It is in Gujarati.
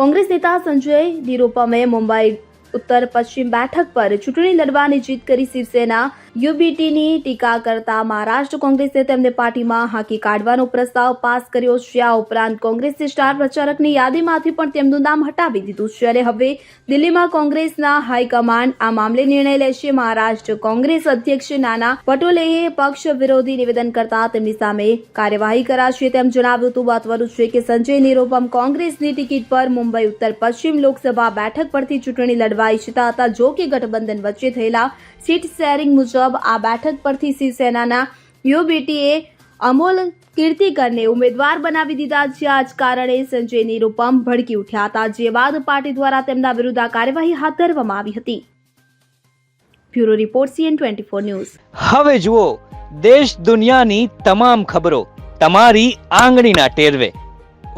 કોંગ્રેસ નેતા સંજય નિરૂપમે મુંબઈ ઉત્તર પશ્ચિમ બેઠક પર ચૂંટણી લડવાની જીત કરી શિવસેના યુબીટીની ટીકા કરતા મહારાષ્ટ્ર કોંગ્રેસે તેમને પાર્ટીમાં હાંકી કાઢવાનો પ્રસ્તાવ પાસ કર્યો. છે આ ઉપરાંત કોંગ્રેસે સ્ટાર પ્રચારકની યાદીમાંથી પણ તેમનું નામ હટાવી દીધું છે. અને હવે દિલ્હીમાં કોંગ્રેસના હાઈકમાન્ડ આ મામલે નિર્ણય લેશે. મહારાષ્ટ્ર કોંગ્રેસ અધ્યક્ષ નાના પટોલેએ પક્ષ વિરોધી નિવેદન કરતા તેમની સામે કાર્યવાહી કરાશે તેમ જણાવ્યું હતું. મહત્વનું છે કે સંજય નિરૂપમ કોંગ્રેસની ટિકિટ પર મુંબઈ ઉત્તર પશ્ચિમ લોકસભા બેઠક પરથી ચૂંટણી લડવા ઈચ્છતા હતા જો કે ગઠબંધન વચ્ચે થયેલા સીટ શેરિંગ મુજબ આ બેઠક પરથી શિવસેનાના યુબીટીએ અમોલ કીર્તિકરને ઉમેદવાર બનાવી દીધા છે. આ જ કારણે સંજય નિરૂપમ ભડકી ઉઠ્યા હતા, જે બાદ પાર્ટી દ્વારા તેમના વિરુદ્ધ આ કાર્યવાહી હાથ ધરવામાં આવી હતી. Bureau report CN twenty four news. હવે જુઓ, દેશ દુનિયાની તમામ ખબરો તમારી આંગળીના ટેરવે.